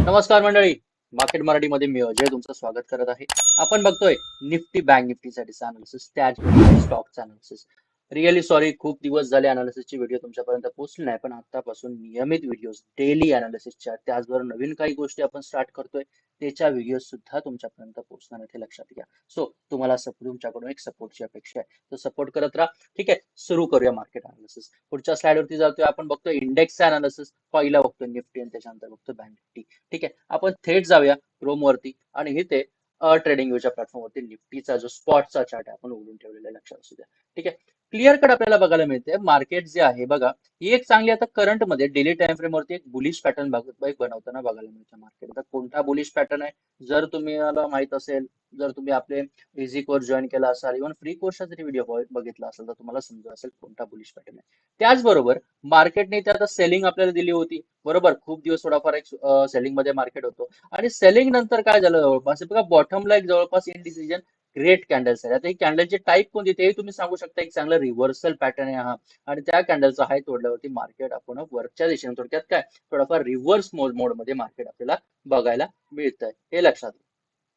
नमस्कार मंडळी. मार्केट मराठीमध्ये मी अजय तुमचं स्वागत करत आहे. आपण बघतोय निफ्टी बँक निफ्टीसाठी अनालिसिस त्याच स्टॉकचा अनालिसिस रिअली सॉरी खूप दिवस झाले अनालिसिसची व्हिडिओ तुमच्यापर्यंत पोहोचली नाही पण आतापासून नियमित व्हिडिओ डेली अनालिसिसच्या त्याचबरोबर नवीन काही गोष्टी आपण स्टार्ट करतोय त्याच्या व्हिडिओ सुद्धा तुमच्यापर्यंत पोहोचणार आहेत लक्षात घ्या. सो तुम्हाला सपोर्ट तुमच्याकडून एक सपोर्टची अपेक्षा आहे. तो सपोर्ट करत राहा. ठीक आहे सुरू करूया मार्केट अनालिसिस पुढच्या स्लाइड वरती जातोय आपण बघतोय इंडेक्स अनालिसिस पहिला बघतोय निफ्टी आणि त्याच्यानंतर बघतोय बँक निफ्टी ठीक आहे आपण थेट जाऊया रोमवरती वरती आणि इथे ट्रेडिंग व्ह्यूच्या प्लॅटफॉर्मवरती निफ्टीचा जो स्पॉटचा चार्ट आहे आपण उघडून ठेवलेला लक्षात असू द्या. ठीक आहे क्लिअर कट आपल्याला बघायला मिळते. मार्केट जे आहे बघा ही एक चांगली आता करंटमध्ये डेली टाइम फ्रेम वरती एक बुलिश पॅटर्न बनवताना बघायला मिळतं मार्केट आता कोणता बुलिश पॅटर्न आहे? जर तुम्हाला माहीत असेल जर तुम्ही आपले इझी कोर्स जॉईन केला असाल इव्हन फ्री कोर्सचा जरी व्हिडिओ बघितला असेल तर तुम्हाला समजा असेल कोणता बुलिश पॅटर्न आहे. त्याचबरोबर मार्केटने ते आता सेलिंग आपल्याला दिली होती. बरोबर? खूप दिवस थोडाफार एक सेलिंगमध्ये मार्केट होतो. आणि सेलिंग नंतर काय झालं जवळपास? बघा बॉटमला एक जवळपास इनडिसिजन ग्रेट कॅन्डल्स आहे आता ही कॅन्डलची टाईप कोणती? तेही तुम्ही सांगू शकता. एक चांगला रिव्हर्सल पॅटर्न आहे हा. आणि त्या कॅन्डलचा हाय तोडल्यावरती मार्केट आपण वरच्या दिशेने थोडक्यात काय? थोडाफार रिव्हर्स मोड मोडमध्ये मार्केट आपल्याला बघायला मिळत आहे हे लक्षात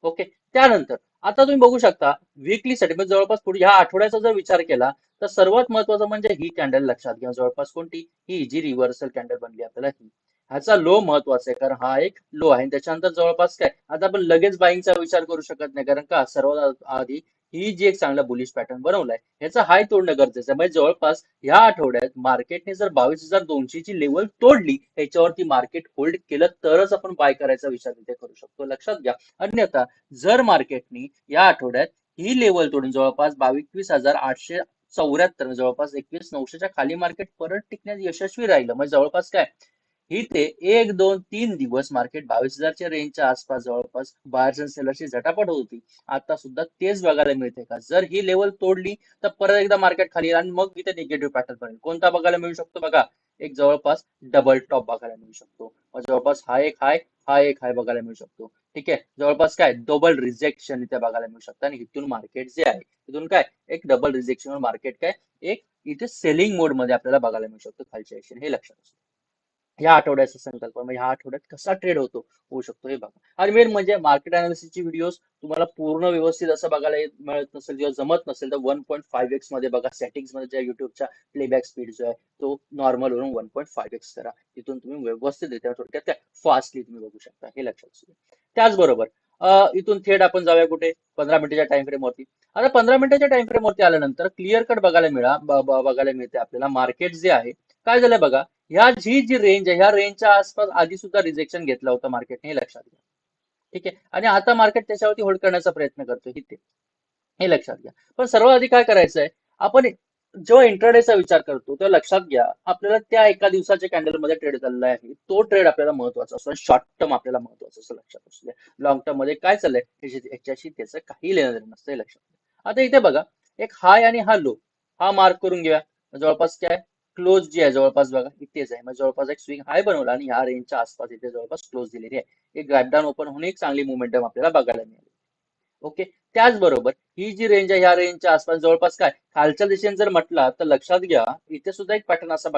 ओके त्यानंतर आता तुम्ही बघू शकता वीकली साठी म्हणजे जवळपास पुढे ह्या आठवड्याचा जर विचार केला तर सर्वात महत्वाचं म्हणजे ही कॅन्डल लक्षात घ्या. जवळपास कोणती? ही जी रिव्हर्सल कॅन्डल बनली आपल्याला ही. ह्याचा लो महत्त्वाचा आहे कारण हा एक लो आहे. आणि त्याच्यानंतर जवळपास काय आता आपण लगेच बाईंगचा विचार करू शकत नाही कारण का सर्वात आधी ही जी एक चांगला बुलिश पॅटर्न बनवलाय याचा हाय तोडणं गरजेचं आहे. म्हणजे जवळपास ह्या आठवड्यात मार्केटने जर बावीस हजार दोनशे ची लेवल तोडली याच्यावरती मार्केट होल्ड केलं तरच आपण बाय करायचा विचार तिथे करू शकतो. लक्षात घ्या. अन्यथा जर मार्केटनी या आठवड्यात ही लेवल तोडून जवळपास बावीस हजार आठशे चौऱ्याहत्तर जवळपास एकवीस नऊशेच्या खाली मार्केट परत टिकण्यात यशस्वी राहिलं. म्हणजे जवळपास काय इथे एक दोन तीन दिवस मार्केट बावीस हजारच्या रेंजच्या आसपास जवळपास बायर्स अँड सेलरची झटापट होत होती. आता सुद्धा तेच बघायला मिळते का? जर ही लेवल तोडली तर परत एकदा मार्केट खाली येईल आणि मग इथे निगेटिव्ह पॅटर्न बनेल. कोणता बघायला मिळू शकतो बघा? एक जवळपास डबल टॉप बघायला मिळू शकतो. जवळपास हा एक हाय हा एक हाय बघायला मिळू शकतो. ठीक आहे? जवळपास काय? डबल रिजेक्शन इथे बघायला मिळू शकतं. आणि इथून मार्केट जे आहे तिथून काय? एक डबल रिजेक्शन मार्केट काय? एक इथे सेलिंग मोडमध्ये आपल्याला बघायला मिळू शकतो खालच्या हे लक्षात असतं या आठवड्याचा संकल्प. म्हणजे ह्या आठवड्यात कसा ट्रेड होतो? होऊ शकतो. हे बघा. आणि मेन म्हणजे मार्केट अनालिसिसची व्हिडिओज तुम्हाला पूर्ण व्यवस्थित असं बघायला मिळत नसेल किंवा जमत नसेल तर वन पॉईंट फाईव्ह एक्समध्ये बघा. सेटिंग्समध्ये ज्या युट्यूबच्या प्लेबॅक स्पीड जो आहे तो नॉर्मल वरून वन पॉईंट फाईव्ह एक्स करा. तिथून तुम्ही व्यवस्थित थोडक्यात त्या फास्टली तुम्ही बघू शकता. हे लक्षात असू त्याचबरोबर इथून थेट आपण जाऊया कुठे? पंधरा मिनिटाच्या टाइम फ्रेम वरती. आता पंधरा मिनिटाच्या टाइम फ्रेम वरती आल्यानंतर क्लिअर कट बघायला मिळा बघायला मिळते आपल्याला. मार्केट जे आहे काय झालं बघा? ह्या जी जी रेंज आहे ह्या रेंजच्या आसपास आधी सुद्धा रिजेक्शन घेतलं होतं मार्केटने हे लक्षात घ्या. ठीक आहे? आणि आता मार्केट त्याच्यावरती होल्ड करण्याचा प्रयत्न करतो इथे हे लक्षात घ्या. पण सर्वात आधी काय करायचं आहे आपण जेव्हा इंटरडेचा विचार करतो तेव्हा लक्षात घ्या आपल्याला त्या एका दिवसाच्या कॅन्डलमध्ये ट्रेड चाललाय आहे. तो ट्रेड आपल्याला महत्त्वाचा असतो शॉर्ट टर्म आपल्याला महत्त्वाचा असं लक्षात असू द्या. लॉंग टर्ममध्ये काय चाललंय याच्याशी त्याचं काही लेणं देणं नसतं हे लक्षात घ्या. आता इथे बघा एक हाय आणि हा लो हा मार्क करून घेऊया. जवळपास काय? क्लोज जी आहे जवळपास बघा इथेच आहे. म्हणजे जवळपास एक स्विंग हाय बनवला आणि ह्या रेंजच्या आसपास इथे जवळपास क्लोज दिलेली आहे. एक गॅपडाऊन ओपन होऊन एक चांगली मुवमेंटम आपल्याला बघायला मिळाली. ओके त्याचबरोबर ही जी रेंज आहे ह्या रेंजच्या आसपास जवळपास काय? खालच्या दिशेने जर म्हटला तर लक्षात घ्या इथे सुद्धा एक पॅटर्न असा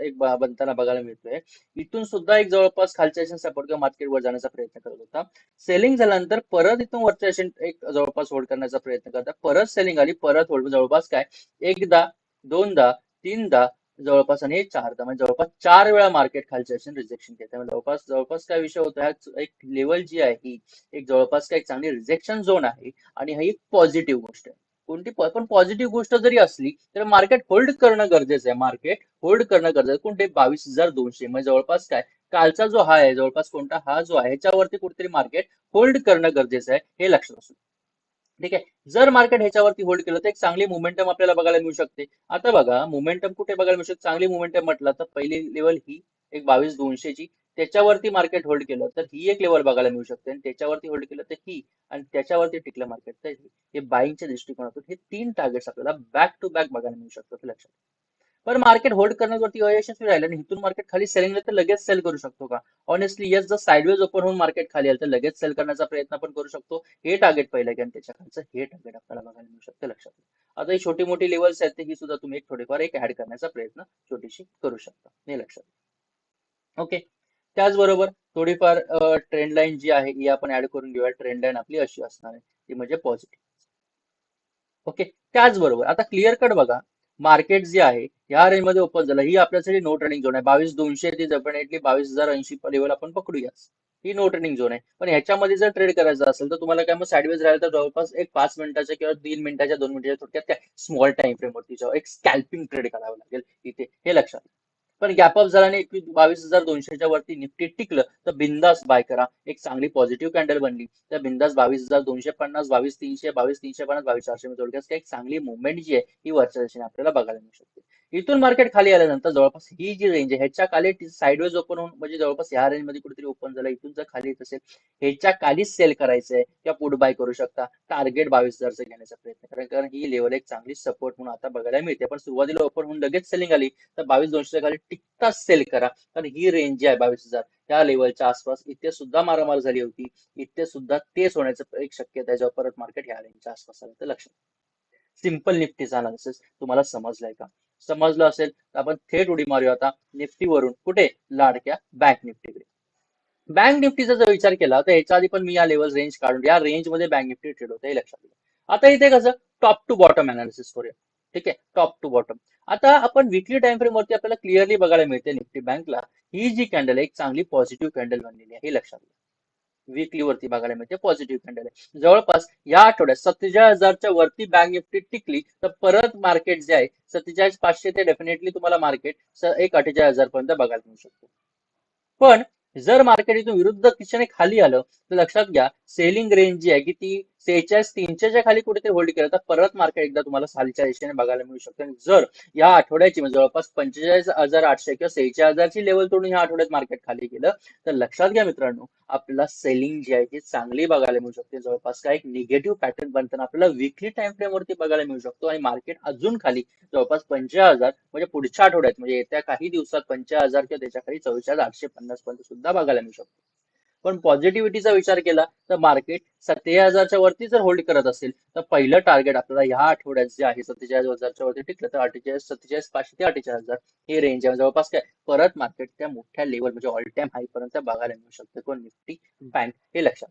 एक बनताना बघायला मिळतोय. इथून सुद्धा एक जवळपास खालच्या दिशेने सपोर्ट किंवा मार्केटवर जाण्याचा प्रयत्न करत होता. सेलिंग झाल्यानंतर परत इथून वरच्या दिशेने एक जवळपास होल्ड करण्याचा प्रयत्न करता. परत सेलिंग आली परत होल्ड जवळपास काय? एकदा दोनदा तीनदा जवळपास आणि चार. म्हणजे जवळपास चार वेळा मार्केट खालच्या रिजेक्शन घेते जवळपास जवळपास काय विषय होतो ह्या एक लेवल जी आहे ही एक जवळपास काय चांगली रिजेक्शन झोन आहे आणि ही एक पॉझिटिव्ह गोष्ट आहे. कोणती पण पॉझिटिव्ह गोष्ट जरी असली तर मार्केट होल्ड करणं गरजेचं आहे. मार्केट होल्ड करणं गरजेचं कोणते बावीस हजार दोनशे म्हणजे जवळपास काय कालचा जो हा आहे जवळपास कोणता हा जो आहे ह्याच्यावरती कुठेतरी मार्केट होल्ड करणं गरजेचं आहे हे लक्षात असू ठीक आहे? जर मार्केट ह्याच्यावरती होल्ड केलं तर एक चांगली मुवमेंटम आपल्याला बघायला मिळू शकते. आता बघा मुवमेंटम कुठे बघायला मिळू शकते? चांगली मुवमेंटम म्हटलं तर पहिली लेवल ही एक बावीस दोनशेची त्याच्यावरती मार्केट होल्ड केलं तर ही एक लेवल बघायला मिळू शकते. आणि त्याच्यावरती होल्ड केलं तर ही. आणि त्याच्यावरती टिकलं मार्केट तर हे बाईंगच्या दृष्टिकोनातून हे तीन टार्गेट्स आपल्याला बॅक टू बॅक बघायला मिळू शकतात लक्षात पण मार्केट होल्ड करण्यावरती अयशस्वी राहिलं आणि इथून मार्केट खाली सेलिंग तर लगेच सेल करू शकतो का? ऑनेस्टली येस जर साईडवेज ओपन होऊन मार्केट खाली आलं तर लगेच सेल करण्याचा प्रयत्न पण करू शकतो. हे टार्गेट पहिलं की आणि त्याच्या खालचं हे टार्गेट आपल्याला बघायला मिळू शकतं लक्षात आता ही छोटी मोठी लेवल्स आहेत ही सुद्धा तुम्ही एक थोडेफार एक ऍड करण्याचा प्रयत्न छोटीशी करू शकता. हे लक्षात ओके त्याचबरोबर थोडीफार ट्रेंड लाईन जी आहे ही आपण ऍड करून घेऊया. ट्रेंड लाईन आपली अशी असणार आहे ती म्हणजे पॉझिटिव्ह ओके त्याचबरोबर आता क्लिअर कट बघा. मार्केट जे आहे या रेंजमध्ये ओपन झालं. ही आपल्यासाठी नो ट्रेडिंग झोन आहे. बावीस दोनशे ते डेफिनेटली बावीस हजार ऐंशी लेवल आपण पकडूया. ही नो ट्रेडिंग झोन आहे. पण ह्याच्यामध्ये जर ट्रेड करायचं असेल तर तुम्हाला काय मग साईडवेज राहिलं तर जवळपास एक पाच मिनिटाच्या किंवा तीन मिनिटाच्या दोन मिनिटाच्या थोडक्यात काय? स्मॉल टाइम फ्रेमवरती जाऊ एक स्कॅल्पिंग ट्रेड करावं लागेल इथे. हे लक्षात पण गॅप अप झाला एकवीस बावीस हजार दोनशेच्या वरती निफ्टी टिकलं तर बिंदास बाय करा. एक चांगली पॉझिटिव्ह कॅन्डल बनली. तर बिंदास बावीस हजार दोनशे पन्नास बावीस तीनशे बावीस तीनशे पन्नास बावीस चारशे मी थोडक्यात एक चांगली मुवमेंट जी आहे ही वरच्या दिशेने आपल्याला बघायला मिळू शकते. इथून मार्केट खाली आल्यानंतर जवळपास ही जी रेंज आहे ह्याच्या खाली साईडवेज ओपन होऊन म्हणजे जवळपास ह्या रेंजमध्ये कुठेतरी ओपन झालं इथून जर खाली येत असेल ह्याच्या खालीच सेल करायचंय किंवा पुट बाय करू शकता टार्गेट बावीस हजारचं घेण्याचा प्रयत्न करा. कारण ही लेवल एक चांगली सपोर्ट म्हणून आता बघायला मिळते. पण सुरुवातीला ओपन होऊन लगेच सेलिंग आली तर बावीस दोनशे खाली टिकताच सेल करा. कारण ही रेंज जी आहे बावीस हजार त्या लेवलच्या आसपास इथे सुद्धा मारामार झाली होती. इथे सुद्धा तेच होण्याचं एक शक्यता आहे जेव्हा परत मार्केट ह्या रेंजच्या आसपास आलं तर लक्षात सिंपल निफ्टीचा अनालिसिस तुम्हाला समजलाय का? समजलं असेल तर आपण थेट उडी मारूया आता निफ्टीवरून. कुठे? लाडक्या बँक निफ्टीकडे. बँक निफ्टीचा जर विचार केला तर याच्या आधी पण मी या लेवल रेंज काढून या रेंजमध्ये बँक निफ्टी ट्रेड होते हे लक्षात घ्या आता इथे कसं? टॉप टू बॉटम अनालिसिस करूया. ठीक आहे? टॉप टू बॉटम आता आपण विकली टाइम फ्रेम वरती आपल्याला क्लिअरली बघायला मिळते निफ्टी बँकला ही जी कॅन्डल आहे एक चांगली पॉझिटिव्ह कॅन्डल बनलेली आहे हे लक्षात घ्या विकली वरती बघायला मिळते पॉझिटिव्ह कॅन्डल आहे जवळपास या आठवड्यात सत्तेचाळीस हजारच्या वरती बँक निफ्टी टिकली तर परत मार्केट जे आहे सत्तेचाळीस पाचशे ते डेफिनेटली तुम्हाला मार्केट एक अठ्ठेचाळीस हजार पर्यंत बघायला मिळू शकतो. पण जर मार्केट इथून विरुद्ध दिशेने खाली आलं तर लक्षात घ्या सेलिंग रेंज जी आहे की ती सेहेचाळीस तीनशेच्या खाली कुठेतरी होल्ड केलं तर परत मार्केट एकदा तुम्हाला सालच्या दिशेने बघायला मिळू शकतं. जर या आठवड्याची म्हणजे जवळपास पंचेचाळीस हजार आठशे किंवा सेहेचाळीस हजारची लेवल तोडून या आठवड्यात मार्केट खाली गेलं तर लक्षात घ्या मित्रांनो आपल्याला सेलिंग जी आहे ती चांगली बघायला मिळू शकते. जवळपास काय एक निगेटिव्ह पॅटर्न बनताना आपल्याला विकली टाइम फ्रेम वरती बघायला मिळू शकतो. आणि मार्केट अजून खाली जवळपास पंचेचाळीस हजार म्हणजे पुढच्या आठवड्यात म्हणजे येत्या काही दिवसात पंचेचाळीस हजार किंवा त्याच्याखाली चव्वेचाळीस आठशे पन्नास पर्यंत सुद्धा बघायला मिळू शकतो. पण पॉझिटिव्हिटीचा विचार केला तर मार्केट सत्तेचाळीस हजारच्या वरती जर होल्ड करत असेल तर पहिलं टार्गेट आपल्याला ह्या आठवड्यात जे आहे सत्तेचाळीस हजारच्या वरती टिकलं तर अठ्ठेचाळीस सत्तेचाळीस पाचशे ते अठ्ठेचाळीस हजार हे रेंज आहे. जवळपास काय परत मार्केट त्या मोठ्या लेवल म्हणजे ऑल टाइम हाय पर्यंत बघायला मिळू शकते. कोण? निफ्टी बँक हे लक्षात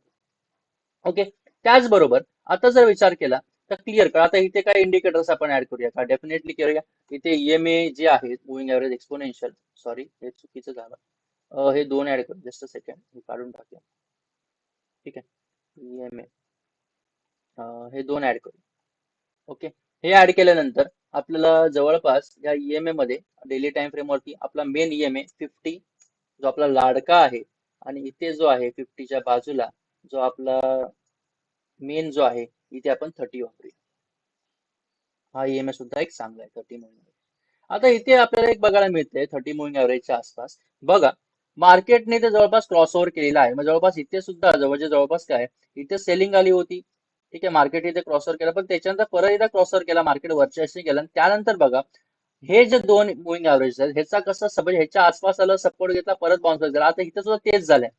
ओके त्याचबरोबर आता जर विचार केला तर क्लिअर करा. आता इथे काय इंडिकेटर्स आपण ऍड करूया का? डेफिनेटली करूया. इथे ईएमए जे आहे मुव्हिंग एव्हरेज एक्सपोनेन्शियल सॉरी हे चुकीचं झालं. हे दोन ऍड करू जस्ट सेकंड हे काढून टाकूया ठीक आहे? ईएमए हे दोन ऍड करू. ओके हे ऍड केल्यानंतर आपल्याला जवळपास या ईएमए मध्ये डेली टाइम फ्रेम वरती आपला मेन ईएमए फिफ्टी जो आपला लाडका आहे आणि इथे जो आहे फिफ्टीच्या बाजूला जो आपला मेन जो आहे इथे आपण थर्टी वापरूया. हा ईएमए सुद्धा एक चांगला आहे थर्टी मुव्हिंग आता इथे आपल्याला एक बघायला मिळते थर्टी मुव्हिंग ऍव्हरेजच्या आसपास. बघा मार्केटने ते जवळपास क्रॉस ओव्हर केलेला आहे. मग जवळपास इथे सुद्धा जवळच्या जवळपास काय इथे सेलिंग आली होती. ठीक आहे मार्केट इथे क्रॉस ओव्हर केला. पण त्याच्यानंतर परत एकदा क्रॉसओव्हर केला मार्केट वरच्या दिशेने गेला त्यानंतर बघा हे जे दोन मुव्हिंग ऍव्हरेज आहेत ह्याचा कसं सपोज ह्याच्या आसपास आलं सपोर्ट घेतला परत बाउन्स झाला. आता इथे सुद्धा तेच झालंय.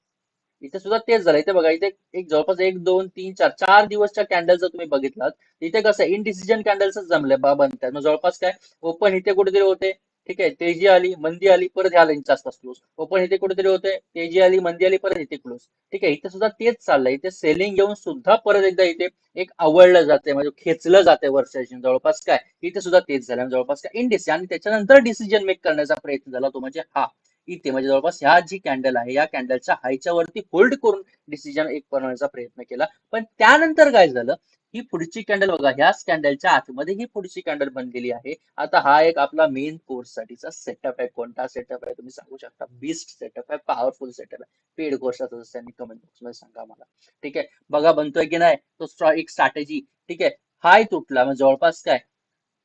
इथे सुद्धा तेच झालं इथे बघा इथे एक जवळपास एक दोन तीन चार चार दिवसच्या कॅन्डल जर तुम्ही बघितलात इथे कसं इनडिसिजन कॅन्डल्सच जमले बा बनतात. मग जवळपास काय ओपन इथे कुठेतरी होते. ठीक आहे तेजी आली मंदी आली परत ह्या लाईनचा असता क्लोज ओपन इथे कुठेतरी होते तेजी आली मंदी आली परत इथे क्लोज ठीक आहे इथे सुद्धा तेच चाललंय. इथे सेलिंग घेऊन सुद्धा परत एकदा इथे एक आवडलं जाते म्हणजे खेचलं जाते वर्षा जवळपास काय इथे सुद्धा तेच झालं जवळपास काय इनडिसिजन आणि त्याच्यानंतर डिसिजन मेक करण्याचा प्रयत्न झाला तो म्हणजे हा इथे म्हणजे जवळपास ह्या जी कॅन्डल आहे या कॅन्डलच्या हायच्या वरती होल्ड करून डिसिजन एक बनवण्याचा प्रयत्न केला. पण त्यानंतर काय झालं ही पुढची कॅन्डल बघा ह्याच कॅन्डलच्या आतमध्ये ही पुढची कॅन्डल बनलेली आहे. आता हा एक आपला मेन कोर्स साठीचा सेटअप आहे. कोणता सेटअप आहे? तुम्ही सांगू शकता. बेस्ट सेटअप आहे. पॉवरफुल सेटअप आहे. पेड कोर्स त्यांनी कमेंट बॉक्समध्ये सांगा मला. ठीक आहे? बघा बनतोय की नाही? तो एक स्ट्रॅटेजी ठीक आहे? हाय तुटला म्हणजे जवळपास काय?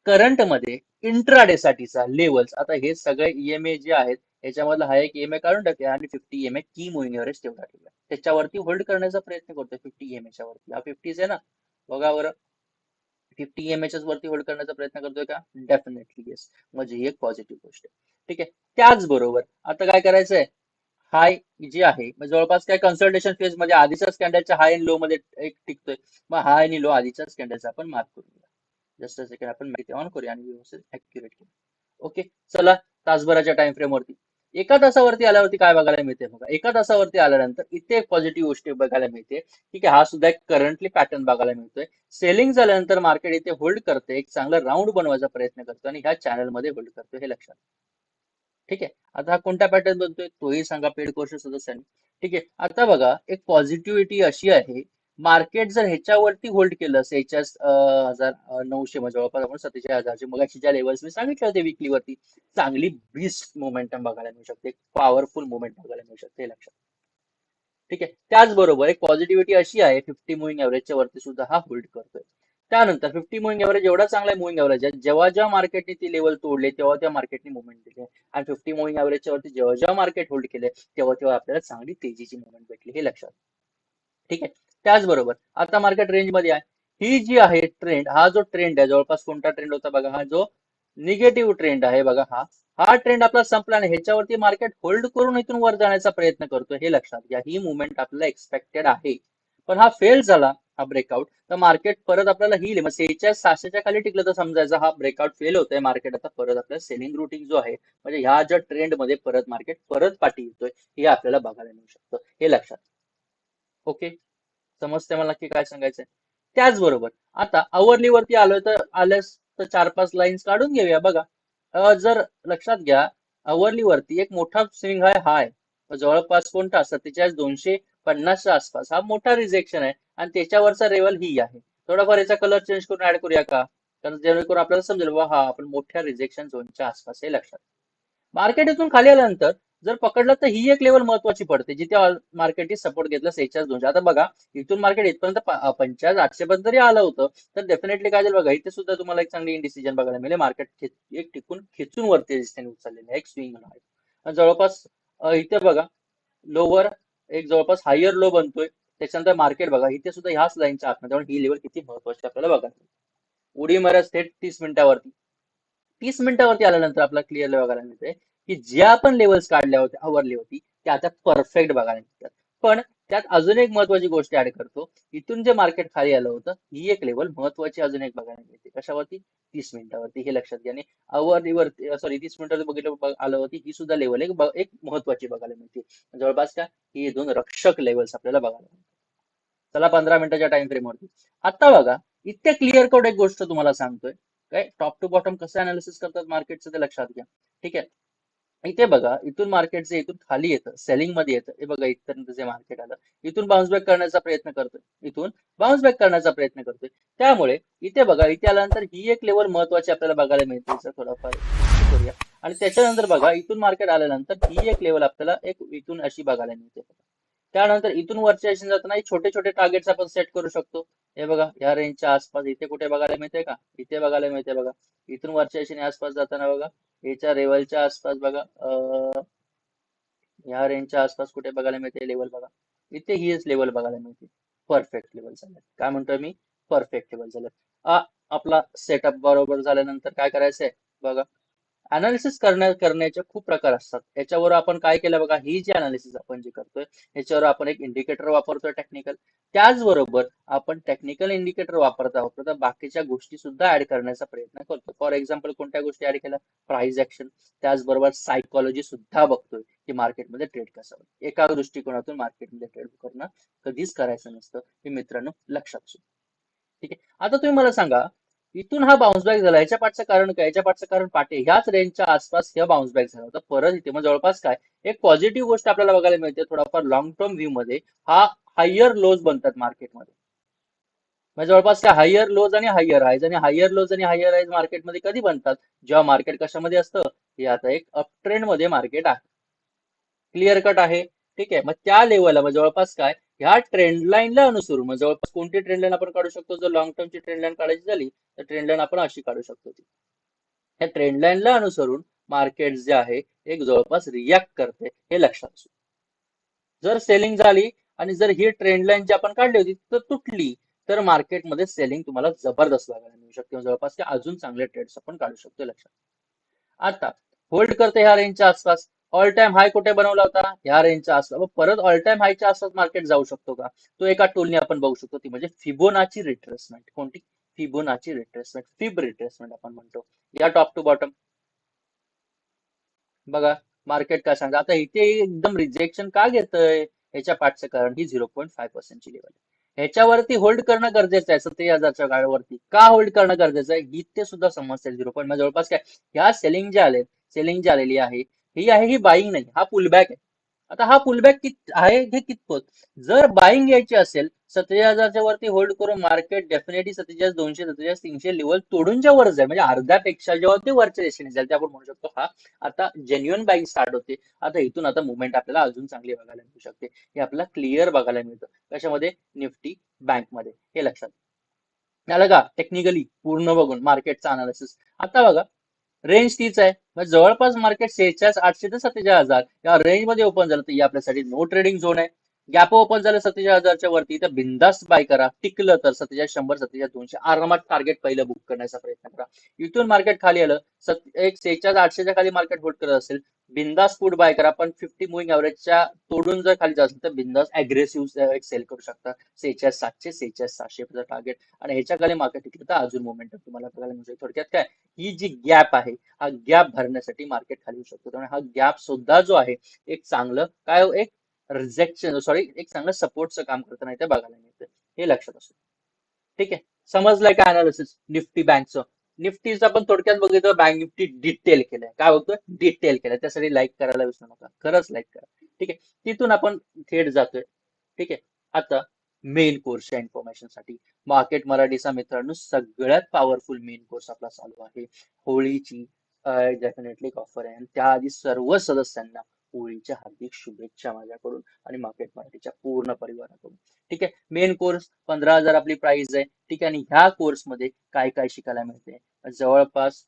करंटमध्ये इंट्राडे साठीचा लेवल्स आता हे सगळे ईएमए जे आहेत याच्यामधला हा एक ईएमए काढून टाकूया आणि फिफ्टी ईएमए की मोईन एव्हरेज तेवढा ठेवला त्याच्यावरती होल्ड करण्याचा प्रयत्न करतोय फिफ्टी ईएमएच्या वरती. हा फिफ्टीज आहे ना? बघा बरं. फिफ्टी एम एच वरती होल्ड करण्याचा प्रयत्न करतोय का? डेफिनेटली येस म्हणजे ही एक पॉझिटिव्ह गोष्ट आहे. ठीक आहे? त्याचबरोबर आता काय करायचंय? हाय जे आहे म्हणजे जवळपास काय कन्सल्टेशन फेजमध्ये आधीच्या स्कॅन्डलच्या हाय अँड लो मध्ये एक टिकतोय. मग हाय आणि लो आधीच्या स्कॅन्डलचा आपण मार्क करूया जस्ट सेकंड आपण माहिती ऑन करूया आणि व्यवस्थित ऍक्युरेट करूया. ओके चला तासभराच्या टाइम फ्रेम वरती. एका तासावरती आल्यावरती काय बघायला मिळते बघा? एका तासावरती आल्यानंतर इथे एक पॉझिटिव्ह गोष्ट बघायला मिळते. ठीक आहे हा सुद्धा एक करंटली पॅटर्न बघायला मिळतोय. सेलिंग झाल्यानंतर मार्केट इथे होल्ड करते एक चांगला राऊंड बनवायचा प्रयत्न करतो आणि ह्या चॅनलमध्ये होल्ड करतो हे लक्षात. ठीक आहे आता हा कोणता पॅटर्न बनतोय? तोही सांगा पेड कोर्स सदस्यांनी. ठीक आहे आता बघा एक पॉझिटिव्हिटी अशी आहे मार्केट जर ह्याच्यावरती होल्ड केलं सेहेचाळीस हजार नऊशे म्हणजे जवळपास आपण सत्तेचाळीस हजारचे मग ज्या लेवल्स मी सांगितले होते विकली वरती चांगली बीस्ट मोमेंटम बघायला मिळू शकते पॉवरफुल मुवमेंट बघायला मिळू शकते हे लक्षात ठीक आहे? त्याचबरोबर एक पॉझिटिव्हिटी अशी आहे फिफ्टी मुव्हिंग एव्हरेजच्या वरती सुद्धा हा होल्ड करतोय. त्यानंतर फिफ्टी मुव्हिंग एव्हरेज एवढा चांगला आहे मुव्हिंग एव्हरेज आहे जेव्हा जेव्हा मार्केटने ती लेवल तोडले तेव्हा त्या मार्केटने मुवमेंट दिली आणि फिफ्टी मुव्हिंग एव्हरेजच्या वरती जेव्हा जेव्हा मार्केट होल्ड केले तेव्हा तेव्हा आपल्याला चांगली तेजीची मुवमेंट भेटली हे लक्षात ठीक आहे? त्याचबरोबर आता मार्केट रेंजमध्ये आहे. ही जी आहे ट्रेंड हा जो ट्रेंड आहे जवळपास कोणता ट्रेंड होता बघा हा जो निगेटिव्ह ट्रेंड आहे बघा हा हा ट्रेंड आपला संपला नाही ह्याच्यावरती मार्केट होल्ड करून इथून वर जाण्याचा प्रयत्न करतोय हे लक्षात घ्या. ही मुवमेंट आपल्याला एक्सपेक्टेड आहे. पण हा फेल झाला हा ब्रेकआउट तर मार्केट परत आपल्याला ही मग सेहेचाळीस सहाशेच्या खाली टिकलं तर समजायचं हा ब्रेकआउट फेल होतोय मार्केट आता परत आपल्याला सेलिंग रुटीन जो आहे म्हणजे ह्या ज्या ट्रेंडमध्ये परत मार्केट परत पाठी येतोय हे आपल्याला बघायला मिळू शकतं हे लक्षात. ओके? समजते मला की काय सांगायचंय. त्याचबरोबर आता आवरली आलोय तर आल्यास तर चार पाच लाईन्स काढून घेऊया बघा. जर लक्षात घ्या आवरली वरती एक मोठा स्विंग आहे हा आहे. जवळपास कोणता? सत्तेचाळीस दोनशे पन्नासच्या आसपास. हा मोठा रिजेक्शन आहे आणि त्याच्यावरचा लेवल ही आहे. थोडाफार याचा कलर चेंज करून ऍड करूया का? कारण जेणेकरून आपल्याला समजेल हा आपण मोठ्या रिजेक्शन झोनच्या आसपास हे लक्षात. मार्केट इथून खाली आल्यानंतर जर पकडलं तर ही एक लेवल महत्वाची पडते जिथे मार्केटने सपोर्ट घेतला सेहेचाळीस दोनशे. आता बघा इथून मार्केट इथपर्यंत पंचाळीस आठशे पर्यंत जरी आलं होतं तर डेफिनेटली काय झालं बघा इथे सुद्धा तुम्हाला एक चांगली इंडिसिजन बघायला मिळेल. मार्केट एक टिकून खेचून वरती दिसते उचललेलं आहे. एक स्विंग आहे आणि जवळपास इथे बघा लोवर एक जवळपास हायर लो बनतोय. त्याच्यानंतर मार्केट बघा इथे सुद्धा ह्याच लाईनच्या आतमध्ये त्यामुळे ही लेवल किती महत्वाची आपल्याला बघायला उडी मारा थेट तीस मिनिटावरती. तीस मिनिटावरती आल्यानंतर आपला क्लिअरली बघायला मिळते की ज्या पण लेवल्स काढल्या होत्या आवरली होती त्या आता परफेक्ट बघायला मिळतात. पण त्यात अजून एक महत्वाची गोष्ट ऍड करतो इथून जे मार्केट खाली आलं होतं ही एक लेवल महत्वाची अजून एक बघायला मिळते. कशावरती? तीस मिनिटावरती. हे लक्षात घ्या. आणि आवरलीवरती सॉरी तीस मिनिटावर बघितलं आलं होती ही सुद्धा लेवल एक एक महत्वाची बघायला मिळते. जवळपास का ही दोन रक्षक लेवल्स आपल्याला बघायला मिळतात. चला पंधरा मिनिटाच्या टाइम फ्रेमवरती आता बघा इतक्या क्लिअर कट एक गोष्ट तुम्हाला सांगतोय. काय? टॉप टू बॉटम कसं अनालिसिस करतात मार्केटचं ते लक्षात घ्या. ठीक आहे? इथे बघा इथून मार्केट जे इथून खाली येतं सेलिंगमध्ये येतं हे बघा इथपर्यंत जे मार्केट आलं. इथून बाउन्स बॅक करण्याचा प्रयत्न करतोय. इथून बाउन्स बॅक करण्याचा प्रयत्न करतोय. त्यामुळे इथे बघा इथे आल्यानंतर ही एक लेवल महत्वाची आपल्याला बघायला मिळते. थोडंफार थोडाफार करूया. आणि त्याच्यानंतर बघा इथून मार्केट आल्यानंतर ही एक लेवल आपल्याला एक इथून अशी बघायला मिळते. त्यानंतर इथून वरच्या जाताना छोटे छोटे टार्गेट्स आपण सेट करू शकतो. हे बघा या रेंजच्या आसपास इथे कुठे बघायला मिळते का? इथे बघायला मिळते बघा. इथून वरच्या दिशेने आसपास जाताना बघा. याच्या लेवलच्या आसपास बघा या रेंजच्या आसपास कुठे बघायला मिळते लेवल बघा. इथे हीच लेवल बघायला मिळते. परफेक्ट लेवल झालं. काय म्हणतोय मी? परफेक्ट लेवल झालं. आपला सेटअप बरोबर झाल्यानंतर काय करायचंय? बघा. अनालिसिस करण्या करण्याचे खूप प्रकार असतात. याच्यावर आपण काय केलं बघा ही जी अनालिसिस आपण जे करतोय याच्यावर आपण एक इंडिकेटर वापरतोय टेक्निकल त्याचबरोबर आपण टेक्निकल इंडिकेटर वापरता वापरता बाकीच्या गोष्टी सुद्धा ऍड करण्याचा प्रयत्न करतो फॉर एक्झाम्पल कोणत्या गोष्टी ऍड केल्या? प्राइस ऍक्शन त्याचबरोबर सायकॉलॉजी सुद्धा बघतोय की मार्केटमध्ये ट्रेड कसं होईल. एका दृष्टिकोनातून मार्केटमध्ये ट्रेड करणं कधीच करायचं नसतं हे मित्रांनो लक्षात ठीक आहे? आता तुम्ही मला सांगा इथून हा बाउन्स बॅक झाला. याच्या पाठचं कारण काय? याच्या पाठचं कारण पाटे. ह्याच रेंजच्या आसपास हा बाउन्स बॅक झाला होता. परत इथे मग जवळपास काय? एक पॉझिटिव्ह गोष्ट आपल्याला बघायला मिळते थोडाफार लॉंग टर्म व्ह्यू मध्ये. हा हायर लोज बनतात मार्केटमध्ये म्हणजे जवळपास काय? हायर लोज आणि हायर हायज आणि हायर लोज आणि हायर हायज मार्केटमध्ये कधी बनतात? जेव्हा मार्केट कशामध्ये असतं? हे आता एक अप ट्रेंडमध्ये मार्केट आहे. क्लिअर कट आहे. ठीक आहे? मग त्या लेवलला मग जवळपास काय? ह्या ट्रेंड लाईनला अनुसरून मग जवळपास कोणती ट्रेंड लाईन आपण काढू शकतो? जर लॉंग टर्मची ट्रेंड लाईन काढायची झाली तर ट्रेंड लाईन आपण अशी काढू शकतो ती. ह्या ट्रेंड लाईनला अनुसरून मार्केट जे आहे एक जवळपास रिॲक्ट करते हे लक्षात असू. जर सेलिंग झाली आणि जर ही ट्रेंड लाईन जी आपण काढली होती तर तुटली तर मार्केटमध्ये सेलिंग तुम्हाला जबरदस्त लागायला मिळू शकते. जवळपास ते अजून चांगले ट्रेड्स आपण काढू शकतो लक्षात. आता होल्ड करते ह्या रेंजच्या आसपास. ऑल टाइम हाय कुठे बनवला होता? ह्या रेंजचा असला. परत ऑल टाइम हायच्या आसपास मार्केट जाऊ शकतो का? तो एका टूलने आपण बघू शकतो. ती म्हणजे फिबोनाची रिट्रेसमेंट कोणती? फिबोनाची रिट्रेसमेंट फिब रिट्रेसमेंट आपण म्हणतो. या टॉप टू बॉटम बघा मार्केट काय सांगतं? आता इथे एकदम रिजेक्शन का घेतंय? ह्याच्या पाठचं कारण ही झिरो पॉईंट फाय पर्सेंटची लेवल आहे. ह्याच्यावरती होल्ड करणं गरजेचं आहे. सत्तेचाळीस हजारच्या गाड्यावरती. का होल्ड करणं गरजेचं आहे? इथे सुद्धा समजते झिरो पॉईंट जवळपास काय? ह्या सेलिंग ज्या आले सेलिंग जी आलेली आहे ही आहे ही बाईंग नाही हा पुलबॅक आहे. आता हा पुलबॅक कित आहे हे कितपत? जर बाईंग घ्यायची असेल सत्तेचाळीस हजारच्या वरती होल्ड करून मार्केट डेफिनेटली सत्तेचाळीस दोनशे सत्तेचाळीस तीनशे लेवल तोडूनच्या वर जाईल म्हणजे अर्ध्यापेक्षा जेव्हा ते वरच्या दिशेने जाईल ते आपण म्हणू शकतो हा आता जेन्युअन बाईंग स्टार्ट होते. आता इथून आता मुवमेंट आपल्याला अजून चांगली बघायला मिळू शकते. हे आपल्याला क्लिअर बघायला मिळतं. कशामध्ये? निफ्टी बँकमध्ये. हे लक्षात झालं का? टेक्निकली पूर्ण बघून मार्केटचा अनालिसिस आता बघा रेंज तीच आहे. म्हणजे जवळपास मार्केट शेहेचाळीस आठशे ते सत्तेचाळीस हजार या रेंजमध्ये ओपन झालं तर ही आपल्यासाठी नो ट्रेडिंग झोन आहे. गॅप ओपन झालं सत्तेचाळीस हजारच्या वरती तर बिंदास्त बाय करा. टिकलं तर सत्तेचाळीस शंभर सत्तेचाळीस दोनशे आरामात टार्गेट पहिलं बुक करण्याचा प्रयत्न करा. इथून मार्केट खाली आलं एक सेहेचाळीस आठशेच्या खाली मार्केट होल्ड करत असेल बिंदास फूड बाय करा पण फिफ्टी मुव्हिंग ॲव्हरेजच्या तोडून जर खाली जात असेल तर बिंदास अग्रेसिव्ह एक सेल करू शकता. सेहेचाळीस सातशे सेहेचाळीस सातशे टार्गेट आणि ह्याच्या खाली मार्केट टिकलं तर अजून मोमेंटम तुम्हाला बघायला मिळू शकतो. थोडक्यात काय? ही जी गॅप आहे हा गॅप भरण्यासाठी मार्केट खाली येऊ शकतो. त्यामुळे हा गॅप सुद्धा जो आहे एक चांगलं काय हो? एक रिजेक्शन सॉरी एक चांगलं सपोर्टचं काम करताना इथे बघायला मिळतं. हे लक्षात असू ठीक आहे? समजलंय काय अनालिसिस निफ्टी बँकचं निफ्टीचं आपण थोडक्यात बघितलं बँक निफ्टी डिटेल केलंय. काय बघतोय डिटेल केलंय. त्यासाठी लाईक करायला विसरू नका. खरंच लाईक करा. ठीक आहे? तिथून आपण थेट जातोय. ठीक आहे? आता मेन कोर्सच्या इन्फॉर्मेशनसाठी. मार्केट मराठीचा मित्रांनो सगळ्यात पॉवरफुल मेन कोर्स आपला चालू आहे. होळीची डेफिनेटली ऑफर आहे. आणि त्याआधी सर्व सदस्यांना होळीच्या हार्दिक शुभेच्छा माझ्याकडून आणि मार्केट मराठीच्या पूर्ण परिवाराकडून. ठीक आहे? मेन कोर्स पंधरा हजार आपली प्राइस आहे. ठीक आहे? आणि ह्या कोर्समध्ये काय काय शिकायला मिळते? जवळपास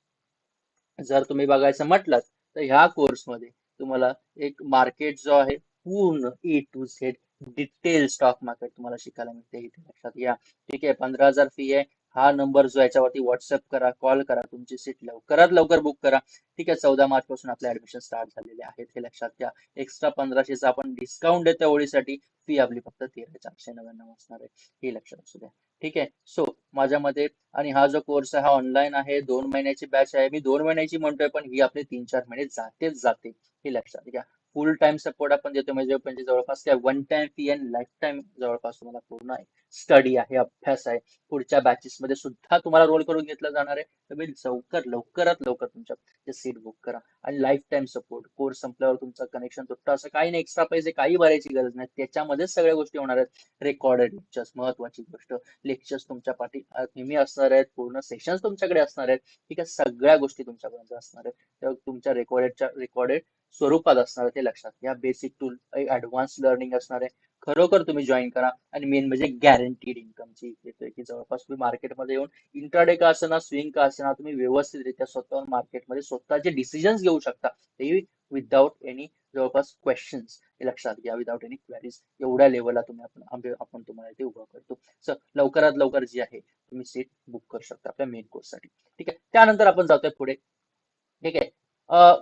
जर तुम्ही बघायचं म्हटलं तर ह्या कोर्समध्ये तुम्हाला एक मार्केट जो आहे पूर्ण A to Z detail stock market तुम्हाला शिकायला मिळते. इथे लक्षात घ्या. ठीक आहे? पंधरा हजार फी आहे. हा नंबर जो याच्यावरती व्हॉट्सअप करा कॉल करा तुमची सीट लवकरात लवकर बुक करा. ठीक आहे चौदा मार्च पासून आपले ऍडमिशन स्टार्ट झालेले आहेत. हे लक्षात घ्या. एक्स्ट्रा पंधराशेचा आपण डिस्काउंट देतो ओळीसाठी. फी आपली फक्त तेरा चारशे नव्याण्णव असणार आहे. हे लक्षात असू द्या. ठीक आहे सो माझ्या मते आणि हा जो कोर्स आहे हा ऑनलाईन आहे. दोन महिन्याची बॅच आहे. मी दोन महिन्याची म्हणतोय पण ही आपली तीन चार महिने जातेच जाते. हे लक्षात घ्या. फुल टाइम सपोर्ट आपण देतो म्हणजे म्हणजे जवळपास काय one time fee and lifetime जवळपास तुम्हाला पूर्ण आहे. स्टडी आहे अभ्यास आहे. पुढच्या बॅचेस मध्ये सुद्धा तुम्हाला रोल करून घेतलं जाणार आहे. तुम्ही लवकर लवकरात लवकर तुमच्या सीट बुक करा. आणि लाईफ टाइम सपोर्ट कोर्स संपल्यावर तुमचं कनेक्शन तुटतं. असं काही नाही एक्स्ट्रा पैसे काही भरायची गरज नाही. त्याच्यामध्येच सगळ्या गोष्टी होणार आहेत. रेकॉर्डेड लेक्चर्स महत्वाची गोष्ट. लेक्चर्स तुमच्या पाठी नेहमी असणार आहेत. पूर्ण सेशन्स तुमच्याकडे असणार आहेत. ठीक आहे सगळ्या गोष्टी तुमच्यापर्यंत असणार आहेत. तेव्हा तुमच्या रेकॉर्डेडच्या रेकॉर्डेड स्वरूपात असणार आहे ते लक्षात घ्या. बेसिक टूल ऍडव्हान्स लर्निंग असणार आहे. खरोखर तुम्ही जॉईन करा. आणि मेन म्हणजे गॅरंटीड इन्कमची येतोय की जवळपास तुम्ही मार्केटमध्ये येऊन इंट्राडे का असणार स्विंग का असणार तुम्ही व्यवस्थितरित्या स्वतःहून मार्केटमध्ये स्वतःचे डिसिजन्स घेऊ शकता. ते विदाउट एनी जवळपास क्वेश्चन्स हे लक्षात घ्या विदाउट एनी क्वेरीज एवढ्या लेवलला तुम्ही आपण आपण तुम्हाला ते उभं करतो. सर लवकरात लवकर जी आहे तुम्ही सीट बुक करू शकता आपल्या मेन कोर्ससाठी ठीक आहे? त्यानंतर आपण जातोय पुढे. ठीक आहे?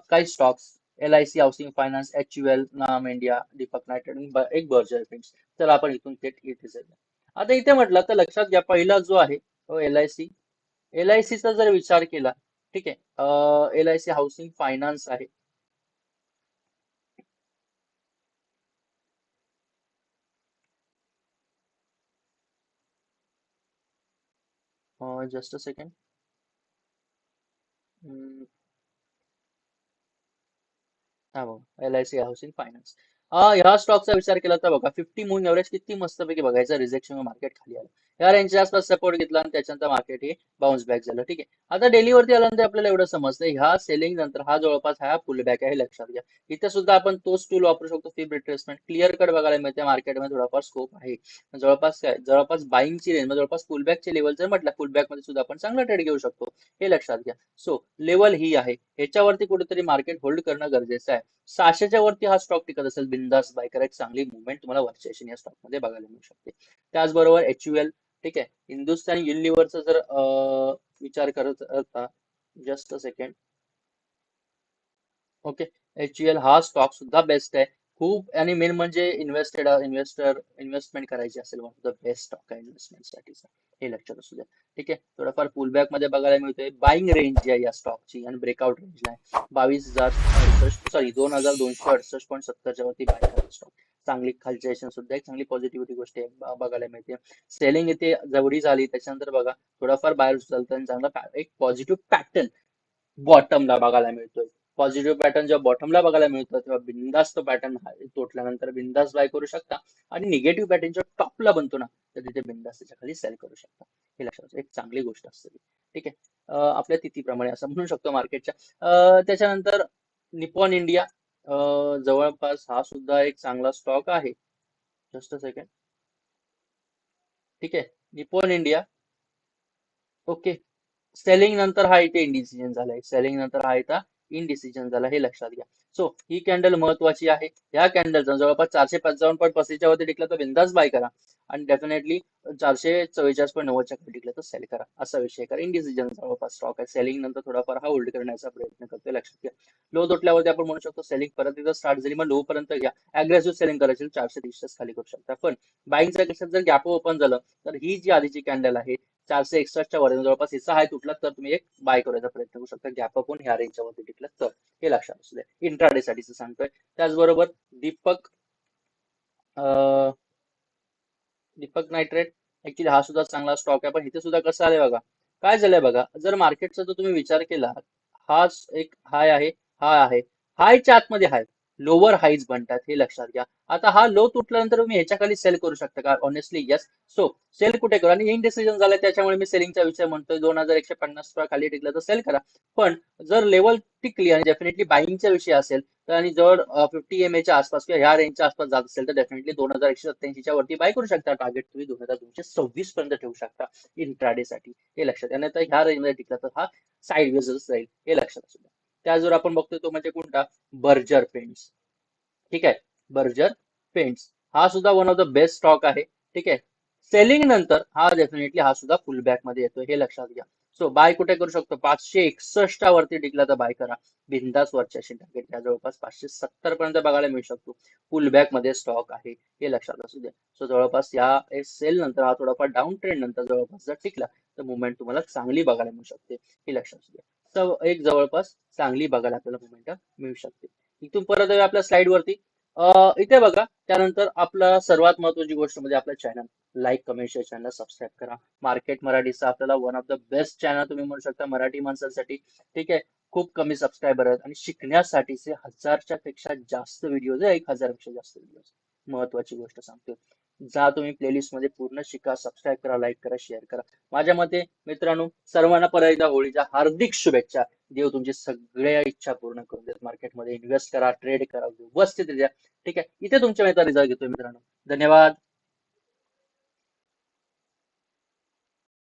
काही stocks L I C housing finance H U L NAM India Deepak Nitrite एक बर्जर पेंट्स तर आपण इथून थेट इथे जाऊया आता इथे म्हटलं तर लक्षात घ्या पहिला जो आहे तो L I C L I सीचा जर विचार केला ठीक आहे L I C housing finance आहे. जस्ट अ सेकंड हा बघा एल आय हा ह्या स्टॉकचा विचार केला तर बघा फिफ्टी मून एव्हरेज किती मस्तपैकी बघायचं रिजेक्शन मार्केट खाली आलं. या रेंजच्या आसपास सपोर्ट घेतला आणि त्याच्यानंतर मार्केट हे बाउन्स बॅक झालं ठीक आहे. आता डेलीवरती आल्यानंतर म्हणजे आपल्याला एवढं समजतं ह्या सेलिंग नंतर हा जवळपास हा फुल बॅक आहे लक्षात घ्या. इथे सुद्धा आपण तोच टूल वापरू शकतो फिब रिट्रेसमेंट क्लिअर कट बघायला मिळते मार्केटमध्ये थोडाफार स्कोप आहे. जवळपास काय जवळपास बाईंगची रेंज जवळपास पुल बॅकचे लेवल जर म्हटलं फुलबॅकमध्ये सुद्धा आपण चांगला ट्रेड घेऊ शकतो हे लक्षात घ्या. सो लेवल ही आहे. ह्याच्यावरती कुठेतरी मार्केट होल्ड करणं गरजेचं आहे. सहाशेच्या वरती हा स्टॉक टिकत असेल बिंदास बाय करायची चांगली मुवमेंट तुम्हाला वर्षाशी या स्टॉकमध्ये बघायला मिळू शकते. त्याचबरोबर एच यू एल ठीक आहे? हिंदुस्थान युनिलिव्हरचा जर विचार करत असता just a second okay H U L हा स्टॉक सुद्धा बेस्ट आहे. खूप आणि मेन म्हणजे इन्व्हेस्टेड इन्व्हेस्टर इन्व्हेस्टमेंट करायची असेल one of the best stock आहे इन्व्हेस्टमेंट साठीचा हे लक्षात असू द्या. ठीक आहे? थोडंफार पुलबॅकमध्ये बघायला मिळतोय. बाईंग रेंज जी आहे या स्टॉकची आणि ब्रेकआउट रेंजला आहे. बावीस हजार अडुसष्ट सॉरी दोन हजार दोनशे अडुसष्ट पॉईंट सत्तरच्या वरती बाय करा स्टॉक चांगली खालच्या सुद्धा एक चांगली पॉझिटिव्हिटी गोष्ट आहे बघायला मिळते. सेलिंग इथे जवळी झाली त्याच्यानंतर बघा थोडाफार बाहेर चालतं आणि चांगला एक पॉझिटिव्ह पॅटर्न बॉटमला बघायला मिळतोय. पॉझिटिव्ह पॅटर्न जेव्हा बॉटमला बघायला मिळतो तेव्हा बिंदास्त पॅटर्न तोटल्यानंतर बिंदास बाय करू शकता. आणि निगेटिव्ह पॅटर्न जेव्हा टॉपला बनतो ना तर तिथे बिंदास त्याच्याखाली सेल करू शकता. हे लक्षात एक चांगली गोष्ट असते ठीक आहे? आपल्या तिथीप्रमाणे असं म्हणू शकतो मार्केटच्या त्याच्यानंतर निपॉन इंडिया जवळपास हा सुद्धा एक चांगला स्टॉक आहे. जस्ट सेकंड ठीक आहे? निपॉन इंडिया ओके सेलिंग नंतर हा इथे इंडिसिजन झालाय. सेलिंग नंतर हा इथं इनडिसिजन झाला हे लक्षात घ्या. सो ही कॅन्डल महत्वाची आहे. या कॅन्डलचा जवळपास चारशे पंचावन्न पॉईंट पस्तीसच्या वरती टिकला तर बिंदास बाय करा. आणि डेफिनेटली चारशे चव्वेचाळीस पॉईंट नव्वदच्या खाली टिकला तर सेल करा. असा विषय करा इनडिसिजन जवळपास स्टॉक आहे. सेलिंग नंतर थोडाफार हा होल्ड करण्याचा प्रयत्न करतोय. लक्षात घ्या. लो तुटल्यावरती आपण म्हणू शकतो सेलिंग परत एकदा स्टार्ट झाली मग लो पर्यंत घ्या. अग्रेसिव्ह सेलिंग करायची चारशे तीसच्याच खाली करू शकता. पण बाईंगच्या केसात जर गॅप ओपन झालं तर ही जी आधीची कॅन्डल आहे चारशे एकसष्टच्या वर जवळपास हिस्सा हाय तुटला तर तुम्ही एक बाय करायचा प्रयत्न करू शकता. गॅप आपण ह्या रेंजच्या वरती टिकला तर हे लक्षात असू दे. इंट्राडे साठीच सांगतोय. त्याचबरोबर दीपक अं, दीपक नायट्रेट ऍक्च्युली हा सुद्धा चांगला स्टॉक आहे. पण इथे सुद्धा कसं आलंय बघा काय झालंय बघा जर मार्केटचा जर तुम्ही विचार केला हाच एक हाय आहे हाय आहे. हायच्या आतमध्ये हाय. लोअर हाईज बनतात हे लक्षात घ्या. आता हा लो तुटल्यानंतर तुम्ही ह्याच्या खाली सेल करू शकता का? ऑनेस्टली येस सो सेल कुठे करू? आणि इनडिसिजन झालं त्याच्यामुळे मी सेलिंगचा विषय म्हणतोय. दोन हजार एकशे पन्नास खाली टिकलं तर सेल करा. पण जर लेवल टिकली आणि डेफिनेटली बाईंगचा विषय असेल तर आणि जर फिफ्टी एम च्या आसपास किंवा ह्या रेंजच्या आसपास जात असेल तर डेफिनेटली दोन हजार एकशे सत्याऐंशीच्या वरती बाय करू शकता. टार्गेट तुम्ही दोन हजार दोनशे सव्वीस पर्यंत ठेवू शकता. इंट्राडे साठी. हे लक्षात. आणि तर ह्या रेंजमध्ये टिकला तर हा साईड वेजच राहील. हे लक्षात असू द्या. त्याचबरोबर आपण बघतोय तो म्हणजे कोणता? बर्जर पेंट्स ठीक आहे? बर्जर पेंट्स हा सुद्धा one of the best stock आहे. ठीक आहे? सेलिंग नंतर हा डेफिनेटली हा सुद्धा फुल बॅकमध्ये येतो हे लक्षात घ्या. सो बाय कुठे करू शकतो? पाचशे एकसष्ट वरती टिकला तर बाय करा. बिंदास वरच्या टार्गेट घ्या. जवळपास पाचशे सत्तर पर्यंत बघायला मिळू शकतो. फुल बॅकमध्ये स्टॉक आहे. हे लक्षात असू द्या. सो जवळपास या सेल नंतर हा थोडाफार डाऊन ट्रेंड नंतर जवळपास जर टिकला तर मुवमेंट तुम्हाला चांगली बघायला मिळू शकते. हे लक्षात असू द्या. तर एक जवळपास चांगली बघायला आपल्याला मुवमेंट मिळू शकते. इथून परत आपल्या स्लाइड वरती. इथे बघा. त्यानंतर आपला सर्वात महत्वाची गोष्ट म्हणजे आपलं channel like comment share channel subscribe करा. मार्केट मराठीचा आपल्याला one of the best channel तुम्ही म्हणू शकता मराठी माणसांसाठी. ठीक आहे? खूप कमी सबस्क्रायबर आहेत आणि शिकण्यासाठीचे हजारच्या पेक्षा जास्त व्हिडिओज आहे. एक हजारपेक्षा जास्त व्हिडिओज महत्वाची गोष्ट सांगतो जा तुम्ही प्लेलिस्टमध्ये पूर्ण शिका सबस्क्राईब करा लाईक करा शेअर करा. माझ्या मते मित्रांनो सर्वांना परत एकदा होळीच्या हार्दिक शुभेच्छा. देव तुमची सगळ्या इच्छा पूर्ण करून देत. मार्केटमध्ये इन्व्हेस्ट करा ट्रेड करा व्यवस्थित द्या ठीक आहे? इथे तुमच्या मित्र रिझल्ट घेतोय मित्रांनो. धन्यवाद.